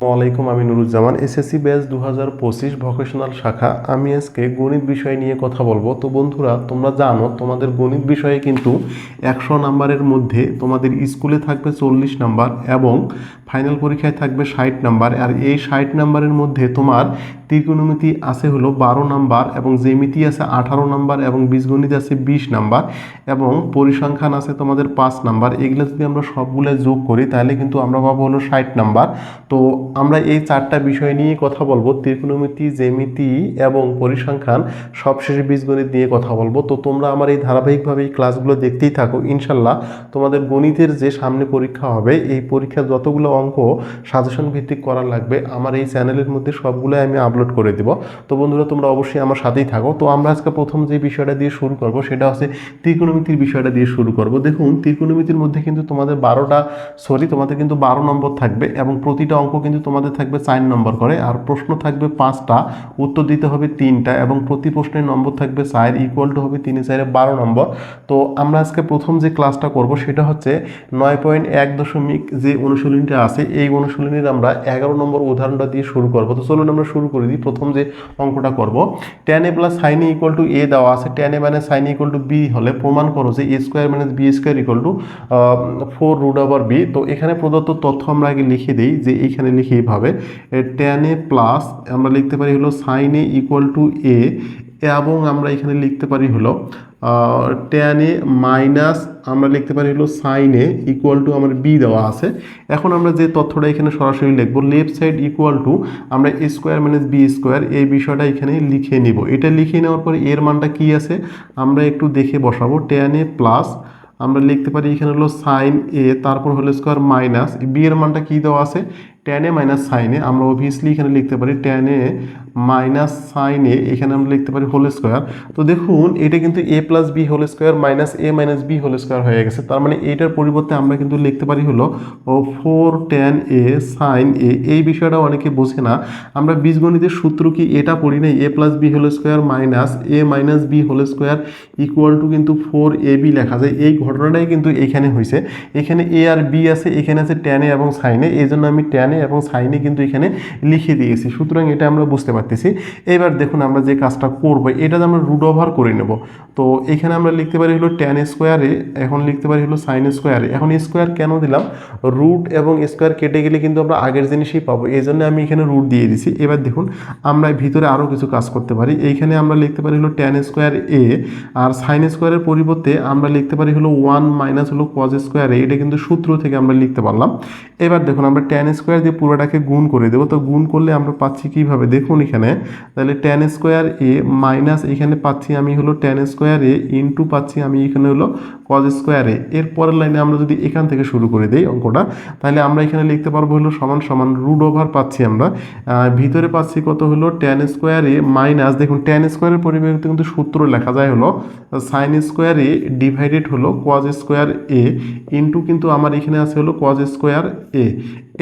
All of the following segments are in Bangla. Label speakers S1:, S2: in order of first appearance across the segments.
S1: আসসালামাইকুম আমি নুরুজ্জামান। এসএসসি ব্যাচ দু হাজার পঁচিশ ভকেশনাল শাখা। আমি আজকে গণিত বিষয় নিয়ে কথা বলব। তো বন্ধুরা, তোমরা জানো, তোমাদের গণিত বিষয়ে কিন্তু একশো নাম্বারের মধ্যে তোমাদের স্কুলে থাকবে চল্লিশ নাম্বার এবং ফাইনাল পরীক্ষায় থাকবে ষাট নাম্বার। আর এই ষাট নাম্বারের মধ্যে তোমার ত্রিকোণমিতি আছে হলো বারো নাম্বার এবং জ্যামিতি আছে আঠারো নাম্বার এবং বীজগণিত আছে বিশ নাম্বার এবং পরিসংখ্যান আছে তোমাদের পাঁচ নাম্বার। এগুলো যদি আমরা সবগুলো যোগ করি তাহলে কিন্তু আমরা পাবো হলো ষাট নাম্বার। তো আমরা এই চারটা বিষয় নিয়ে কথা বলব। ত্রিকোণমিতি, জ্যামিতি এবং পরিসংখ্যান সবশেষে বীজগণিত নিয়ে কথা বলব। তো তোমরা আমার এই ধারাবাহিকভাবে এই ক্লাসগুলো দেখতেই থাকো। ইনশাল্লাহ তোমাদের গণিতের যে সামনে পরীক্ষা হবে, এই পরীক্ষার যতগুলো অঙ্ক সাজেশন ভিত্তিক করার লাগবে। আমার এই চ্যানেলের মধ্যে সবগুলো আমি আপলোড করে দেব। তো বন্ধুরা, তোমরা অবশ্যই আমার সাথেই থাকো। তো আমরা আজকে প্রথম যে বিষয়টা দিয়ে শুরু করব, সেটা হচ্ছে ত্রিকোণমিতির বিষয়টা দিয়ে শুরু করব। দেখুন, ত্রিকোণমিতির মধ্যে কিন্তু তোমাদের বারোটা সরি তোমাদের কিন্তু বারো নম্বর থাকবে এবং প্রতিটা অঙ্ক কিন্তু তোমাদের থাকবে চার নম্বর করে। আর প্রশ্ন থাকবে পাঁচটা, উত্তর দিতে হবে তিনটা এবং প্রতি প্রশ্নের নম্বর থাকবে চার ইকুয়াল টু হবে তিনে চারে বারো নম্বর। তো আমরা আজকে প্রথম যে ক্লাসটা করব, সেটা হচ্ছে নয় পয়েন্ট এক দশমিক যে অনুশীলনীটা আছে, এই অনুশীলনীর আমরা এগারো নম্বর উদাহরণটা দিয়ে শুরু করব। তো চলুন আমরা শুরু করে দিই, প্রথম যে অঙ্কটা করব। Tan A plus sine equal to A দেওয়া আছে টেন এ মানে সাইন ইকুয়াল টু বি হলে প্রমাণ করো যে A square minus B square equal to four root over B তো এখানে প্রদত্ত তথ্য আমরা আগে লিখে দিই যে এইখানে লিখে এইভাবে টেন এ প্লাস আমরা লিখতে পারি হলো sine A equal to A এবং আমরা এখানে লিখতে পারি হলো এ মাইনাস আমরা লিখতে পারি হলো সাইন ইকুয়াল টু আমার বি দেওয়া আছে। এখন আমরা যে তথ্যটা এখানে সরাসরি লিখব লেফট সাইড ইকুয়াল টু আমরা স্কোয়ার মাইনাস বি স্কোয়ার এই বিষয়টা এখানে লিখে নিব। এটা লিখে নেওয়ার পরে এর মানটা কি আছে? আমরা একটু দেখে বসাবো। এ প্লাস আমরা লিখতে পারি এখানে হলো সাইন এ তারপর হলো স্কোয়ার মাইনাস বি এর মানটা কী দেওয়া আছে? Tan A minus sine A, আমরা অবভিয়াসলি এখানে লিখতে পারি tan A minus sine A, এখানে আমরা লিখতে পারি হোল স্কোয়ার তো দেখুন, এটা কিন্তু A plus B whole square minus A minus B whole square হয়ে গেছে। তার মানে এইটার পরিবর্তে আমরা কিন্তু লিখতে পারি হলো four tan A sine A এই বিষয়টা অনেকে বোঝে না। আমরা বীজগণিতের সূত্র কি এটা পড়ি নাই? A plus B whole square minus A minus B whole square equal to কিন্তু ফোর এ বি লেখা যায়। এই ঘটনাটাই কিন্তু এখানে হয়েছে এখানে এ আর বি আছে, এখানে আছে টেনে এবং সাইনে এই জন্য আমি টেনে এবং সাইনে কিন্তু এখানে লিখে দিয়েছি। সুতরাং এটা আমরা বুঝতে পারতেছি। এবার দেখুন আমরা যে কাজটা করব, এটা আমরা রুট ওভার করে নেব। তো এখানে আমরা লিখতে পারি হলো টেন স্কোয়ারে এখন লিখতে পারি হলো সাইন স্কোয়ারে এখন স্কোয়ার কেন দিলাম? রুট এবং স্কোয়ার কেটে গেলে কিন্তু আমরা আগের জিনিসই পাবো। এই জন্য আমি এখানে রুট দিয়ে দিছি। এবার দেখুন, আমরা ভিতরে আরও কিছু কাজ করতে পারি। এইখানে আমরা লিখতে পারি হলো টেন স্কোয়ার এ, আর সাইন স্কোয়ারের পরিবর্তে আমরা লিখতে পারি হলো ওয়ান মাইনাস হলো কজ স্কোয়ার এ। এটা কিন্তু সূত্র থেকে আমরা লিখতে পারলাম। এবার দেখুন, আমরা টেন স্কোয়ার দিয়ে পুরোটাকে গুণ করে দেবো। তো গুণ করলে আমরা পাচ্ছি কীভাবে? দেখুন এখানে, তাহলে টেন স্কোয়ার এ মাইনাস এখানে পাচ্ছি আমি হলো টেন স্কোয়ার এ ইন্টু পাচ্ছি আমি এখানে হলো কজ স্কোয়ার এ এর পরের লাইনে আমরা যদি এখান থেকে শুরু করে দিই অঙ্কটা, তাহলে আমরা এখানে লিখতে পারব হলো সমান সমান রুট ওভার পাচ্ছি আমরা। ভিতরে পাচ্ছি কত হলো? টেন স্কোয়ার এ মাইনাস দেখুন টেন স্কোয়ারের পরিবর্তে কিন্তু সূত্র লেখা যায় হলো সাইন স্কোয়ার এ ডিভাইডেড হলো কজ স্কোয়ার এ ইন্টু কিন্তু আমার এখানে আছে হলো কজ স্কোয়ার এ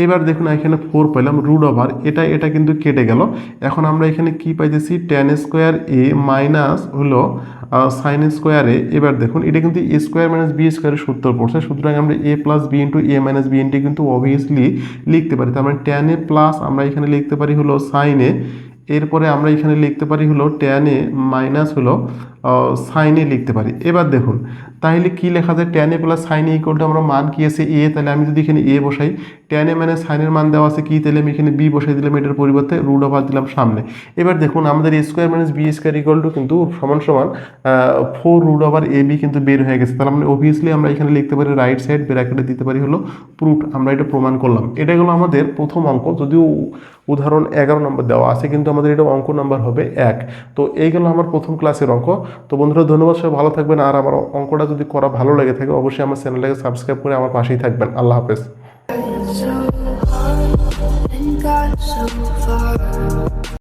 S1: এবার দেখুন এখানে ফোর পেলাম রুট ওভার এটা এটা কিন্তু কেটে গেল। এখন আমরা এখানে কি পাইতেছি? টেন স্কোয়ার এ মাইনাস হলো সাইন স্কোয়ারে এবার দেখুন, এটা কিন্তু এ স্কোয়ার মাইনাস বি স্কোয়ারের সত্তর পড়ছে। সুতরাং আমরা A plus B into A minus B into কিন্তু অবভিয়াসলি লিখতে পারি। তার মানে টেন এ প্লাস আমরা এখানে লিখতে পারি হলো সাইনে এরপরে আমরা এখানে লিখতে পারি হলো টেনে মাইনাস হলো সাইনে লিখতে পারি। এবার দেখুন তাহলে কি লেখা যায় টেনে প্লাস সাইনে ইকুয়াল টু আমরা মান কি আছে? এ তাহলে আমি যদি এখানে এ বসাই টেনে মানে সাইনের মান দেওয়া আছে কি? তাহলে আমি এখানে বি বসাই দিলাম, এটার পরিবর্তে রুট ওভার দিলাম সামনে। এবার দেখুন, আমাদের A square minus B square equal to কিন্তু সমান সমান four root over A B কিন্তু বের হয়ে গেছে। তাহলে মানে অবভিয়াসলি আমরা এখানে লিখতে পারি রাইট সাইড ব্র্যাকেটে দিতে পারি হলো প্রুফ আমরা এটা প্রমাণ করলাম। এটা হলো আমাদের প্রথম অঙ্ক। যদিও উদাহরণ এগারো নম্বর দেওয়া আছে, কিন্তু আমাদের এটা অঙ্ক নাম্বার হবে এক। তো এই গেল আমার প্রথম ক্লাসের অঙ্ক। তো বন্ধুরা, ধন্যবাদ সবাই, ভালো থাকবেন। আর আমার অঙ্কটা যদি করা ভালো লেগে থাকে, অবশ্যই আমার চ্যানেলটাকে সাবস্ক্রাইব করে আমার পাশেই থাকবেন। আল্লাহ হাফেজ।